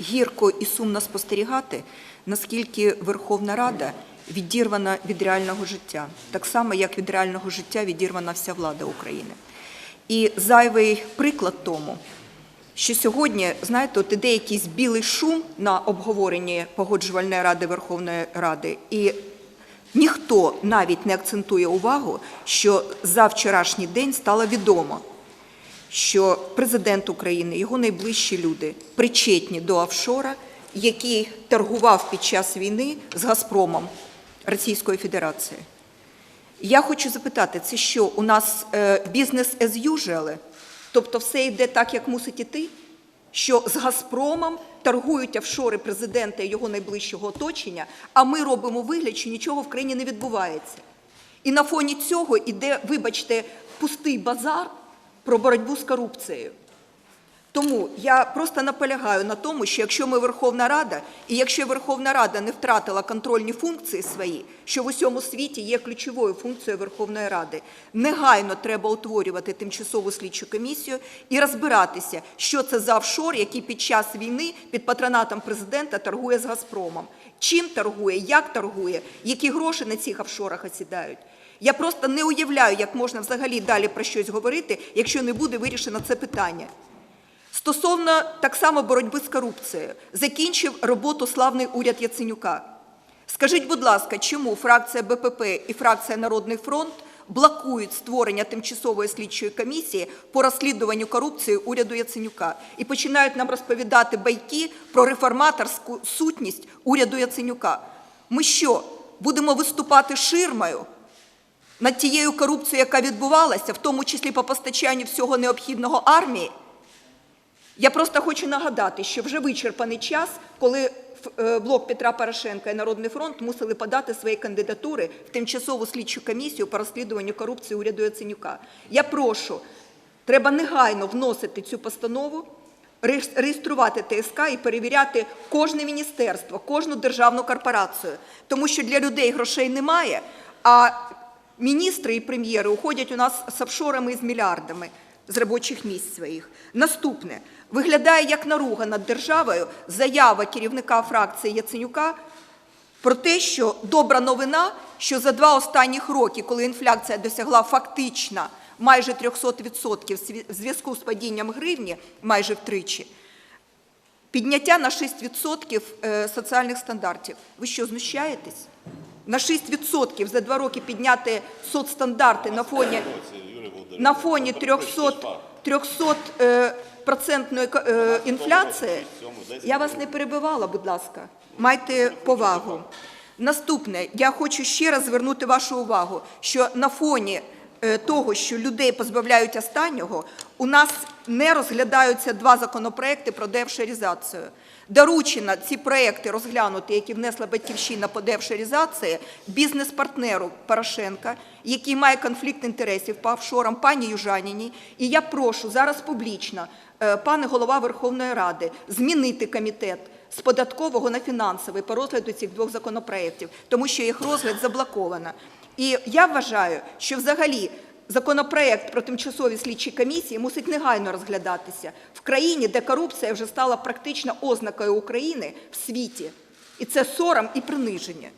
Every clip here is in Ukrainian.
гірко і сумно спостерігати, наскільки Верховна Рада відірвана від реального життя, так само, як від реального життя відірвана вся влада України. І зайвий приклад тому, що сьогодні, знаєте, от іде якийсь білий шум на обговоренні погоджувальної ради Верховної Ради, і ніхто навіть не акцентує увагу, що за вчорашній день стало відомо, що президент України, його найближчі люди причетні до офшора, який торгував під час війни з Газпромом Російської Федерації. Я хочу запитати, це що у нас бізнес as usual? Тобто все йде так, як мусить іти? Що з Газпромом торгують офшори президента і його найближчого оточення, а ми робимо вигляд, що нічого в країні не відбувається. І на фоні цього йде, вибачте, пустий базар про боротьбу з корупцією. Тому я просто наполягаю на тому, що якщо ми Верховна Рада, і якщо Верховна Рада не втратила контрольні функції свої, що в усьому світі є ключовою функцією Верховної Ради, негайно треба утворювати тимчасову слідчу комісію і розбиратися, що це за офшор, який під час війни під патронатом президента торгує з Газпромом. Чим торгує, як торгує, які гроші на цих офшорах осідають. Я просто не уявляю, як можна взагалі далі про щось говорити, якщо не буде вирішено це питання. Стосовно так само боротьби з корупцією, закінчив роботу славний уряд Яценюка. Скажіть, будь ласка, чому фракція БПП і фракція Народний фронт блокують створення тимчасової слідчої комісії по розслідуванню корупції уряду Яценюка і починають нам розповідати байки про реформаторську сутність уряду Яценюка? Ми що, будемо виступати ширмою над тією корупцією, яка відбувалася, в тому числі по постачанню всього необхідного армії? Я просто хочу нагадати, що вже вичерпаний час, коли е, блок Петра Порошенка і Народний фронт мусили подати свої кандидатури в тимчасову слідчу комісію по розслідуванню корупції уряду Яценюка. Я прошу, треба негайно вносити цю постанову, реєструвати ТСК і перевіряти кожне міністерство, кожну державну корпорацію, тому що для людей грошей немає, а міністри і прем'єри уходять у нас з офшорами і з мільярдами з робочих місць своїх. Наступне виглядає як наруга над державою заява керівника фракції Яценюка про те, що добра новина, що за два останніх роки, коли інфляція досягла фактично майже 300% в зв'язку з падінням гривні, майже втричі, підняття на 6% е, соціальних стандартів. Ви що, знущаєтесь? На 6% за два роки підняти соцстандарти на фоні на фоні 300, 300 е, процентної е, інфляції, я вас не перебивала, будь ласка, майте повагу. Наступне, я хочу ще раз звернути вашу увагу, що на фоні того, що людей позбавляють останнього, у нас не розглядаються два законопроекти про деофшоризацію. Доручено ці проекти розглянути, які внесла Батьківщина по деофшоризації, бізнес-партнеру Порошенка, який має конфлікт інтересів по офшорам, пані Южаніній. І я прошу зараз публічно, е, пане голова Верховної Ради, змінити комітет з податкового на фінансовий по розгляду цих двох законопроєктів, тому що їх розгляд заблоковано. І я вважаю, що взагалі законопроект про тимчасові слідчі комісії мусить негайно розглядатися в країні, де корупція вже стала практично ознакою України в світі. І це сором і приниження.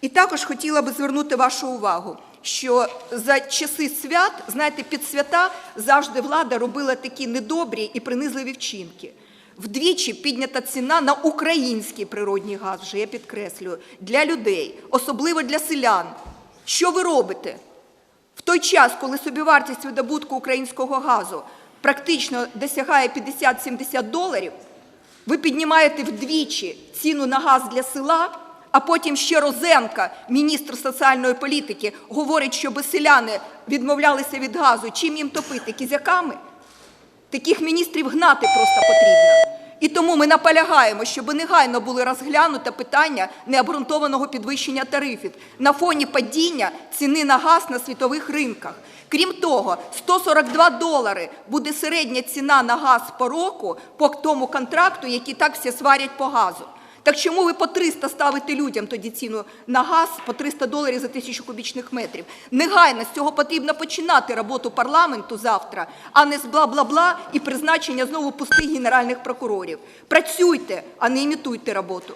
І також хотіла би звернути вашу увагу, що за часи свят, знаєте, під свята завжди влада робила такі недобрі і принизливі вчинки. Вдвічі піднята ціна на український природній газ, вже я підкреслюю, для людей, особливо для селян. Що ви робите? В той час, коли собівартість видобутку українського газу практично досягає 50-70 доларів, ви піднімаєте вдвічі ціну на газ для села, а потім ще Розенка, міністр соціальної політики, говорить, щоб селяни відмовлялися від газу. Чим їм топити? Кізяками? Таких міністрів гнати просто потрібно. І тому ми наполягаємо, щоб негайно були розглянуто питання необґрунтованого підвищення тарифів на фоні падіння ціни на газ на світових ринках. Крім того, 142 долари буде середня ціна на газ по року по тому контракту, який так всі сварять по газу. Так чому ви по 300 ставите людям тоді ціну на газ по 300 доларів за тисячу кубічних метрів? Негайно з цього потрібно починати роботу парламенту завтра, а не з бла-бла-бла і призначення знову пустих генеральних прокурорів. Працюйте, а не імітуйте роботу.